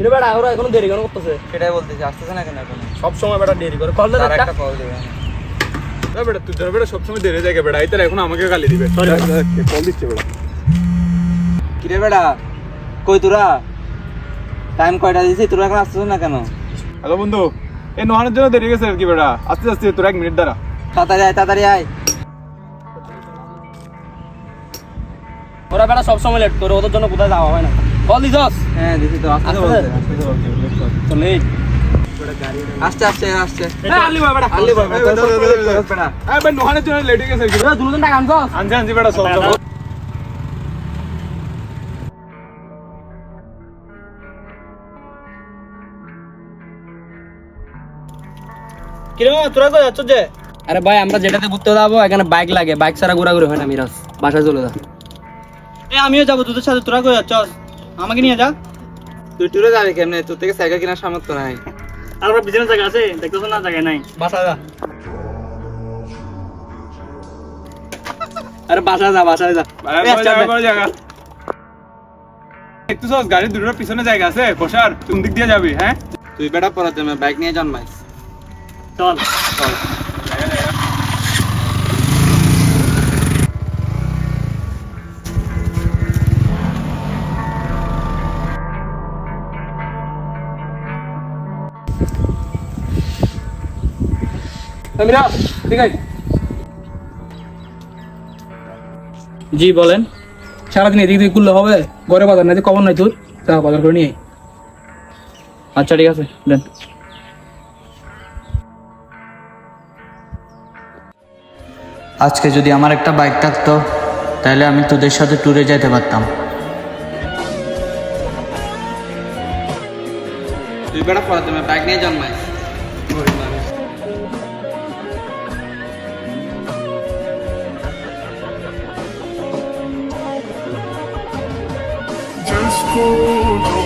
এটা বেটা ওরা এখনও দেরি কেন করতেছে? সেটাই বলতেছি আসতেছে না কেন এখন? সব সময় বেটা দেরি করে। কল তার একটা। একটা কল দেবে। না বেটা তুই ধর বেটা সবসময় দেরে যায় বেটা এই এখন আমাকে গালি দিবে। কল দিচ্ছে বেটা কিরে বেড়া? কই তোরা? টাইম কয়টা দিয়েছি তোরা এখন আসতেছ না কেন? হ্যালো বন্ধু এই নোহানের জন্য দেরি গেছে আর কি বেটা আস্তে আস্তে তোর এক মিনিট দাঁড়া। তাড়াতাড়ি আয় তাড়াতাড়ি আয়। ওরা বেটা সব সময় লেট করে ওদের জন্য কোথায় যাওয়া হয় না। কল দিছস হ্যাঁ দিছি তো আসতে আসতেছে? বলতে তো লেট আসতে আসতে আসতে আলি ভাই বেটা। আল্লি বল ভাই নোহানের জন্য লেট হয়ে গেছে কি ওরা দুজন টাকা আনছস আনছি আনছি বেটা সব সব তোরা কই যাচ্ছ যে? আরে ভাই আমরা যেটাতে ঘুরতে যাব এখানে বাইক লাগে। বাইক ছাড়া ঘোরাঘুরি হয় না মিরাজ। বাসায় চলে যা। এ আমিও যাব তোদের সাথে। তোরা কই যাচ্ছ? আমাকে নিয়ে যা। তুই টুরে যাবি কেমনে? তোর থেকে সাইকেল কেনার সামর্থ্য নাই। আর ওরা জায়গা আছে দেখতেছ না জায়গা নাই? বাসায় যা। আরে বাসায় যা বাসায় যা। আরে বড় জায়গা বড় জায়গা। একটু সস গাড়ির দুটোর পিছনে জায়গা আছে? বসার কোন দিক দিয়ে যাবি হ্যাঁ? তুই বেটা পড়াতে বাইক নিয়ে জন্মাইস। চল। চল। মিরাজ ঠিক আছে? জি বলেন। সারাদিন এদিক দিয়ে করলে হবে? ঘরে বাজার নাই কখন নাই তোর? তা বাজার করে নিয়ে আচ্ছা ঠিক আছে দেন। আজকে যদি আমার একটা বাইক থাকতো তাহলে আমি তোদের সাথে ট্যুরে যেতে পারতাম। তুই বেটা পড়াতে বাইক নিয়ে জন্মাইস school.